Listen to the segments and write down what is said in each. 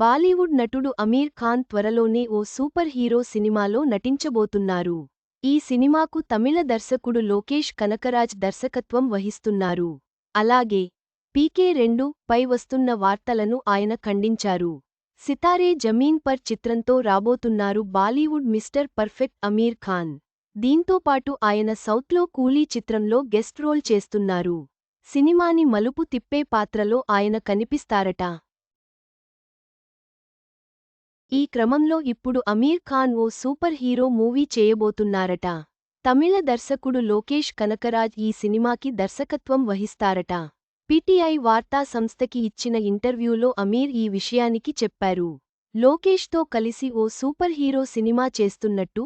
బాలీవుడ్ నటుడు అమీర్ ఖాన్ త్వరలోనే ఓ super hero సినిమాలో నటించబోతున్నారు. ఈ సినిమాకు తమిళ దర్శకుడు లోకేష్ కనకరాజ్ దర్శకత్వం వహిస్తున్నారు. అలాగే పీకే రెండు పై వస్తున్న వార్తలను ఆయన ఖండించారు. సితారే జమీన్ పర్ చిత్రంతో రాబోతున్నారు బాలీవుడ్ మిస్టర్ పర్ఫెక్ట్ అమీర్ ఖాన్. దీంతోపాటు ఆయన సౌత్లో కూలీ చిత్రంలో గెస్ట్ రోల్ చేస్తున్నారు. సినిమాని మలుపు తిప్పే పాత్రలో ఆయన కనిపిస్తారట. ఈ క్రమంలో ఇప్పుడు అమీర్ ఖాన్ ఓ సూపర్ హీరో మూవీ చేయబోతున్నారట. తమిళ దర్శకుడు లోకేష్ కనకరాజ్ ఈ సినిమాకి దర్శకత్వం వహిస్తారట. పిటిఐ వార్తా సంస్థకి ఇచ్చిన ఇంటర్వ్యూలో అమీర్ ఈ విషయానికి చెప్పారు. లోకేష్తో కలిసి ఓ సూపర్ హీరో సినిమా చేస్తున్నట్టు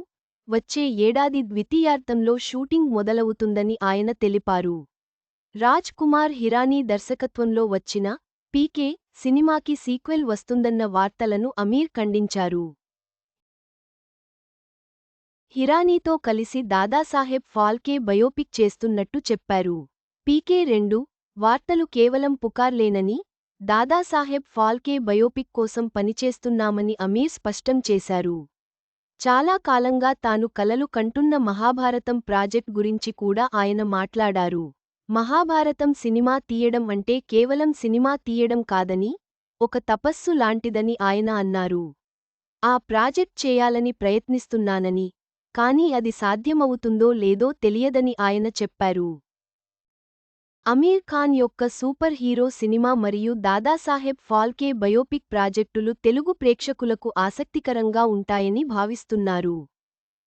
వచ్చే ఏడాది ద్వితీయార్థంలో షూటింగ్ మొదలవుతుందని ఆయన తెలిపారు. రాజ్ కుమార్ హిరానీ దర్శకత్వంలో వచ్చిన పీకే సినిమాకి సీక్వెల్ వస్తుందన్న వార్తలను అమీర్ ఖండించారు. హిరానీతో కలిసి దాదాసాహెబ్ ఫాల్కే బయోపిక్ చేస్తున్నట్టు చెప్పారు. పీకే రెండు వార్తలు కేవలం పుకార్లేనని దాదాసాహెబ్ ఫాల్కే బయోపిక్ కోసం పనిచేస్తున్నామని అమీర్ స్పష్టం చేశారు. చాలా కాలంగా తాను కలలు కంటున్న మహాభారతం ప్రాజెక్ట్ గురించి కూడా ఆయన మాట్లాడారు. మహాభారతం సినిమా తీయడం అంటే కేవలం సినిమా తీయడం కాదని ఒక తపస్సు లాంటిదని ఆయన అన్నారు. ఆ ప్రాజెక్ట్ చేయాలని ప్రయత్నిస్తున్నానని కాని అది సాధ్యమవుతుందో లేదో తెలియదని ఆయన చెప్పారు. అమీర్ ఖాన్ యొక్క సూపర్ హీరో సినిమా మరియు దాదాసాహెబ్ ఫాల్కే బయోపిక్ ప్రాజెక్టులు తెలుగు ప్రేక్షకులకు ఆసక్తికరంగా ఉంటాయని భావిస్తున్నారు.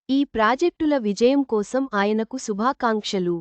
ఈ ప్రాజెక్టుల విజయం కోసం ఆయనకు శుభాకాంక్షలు.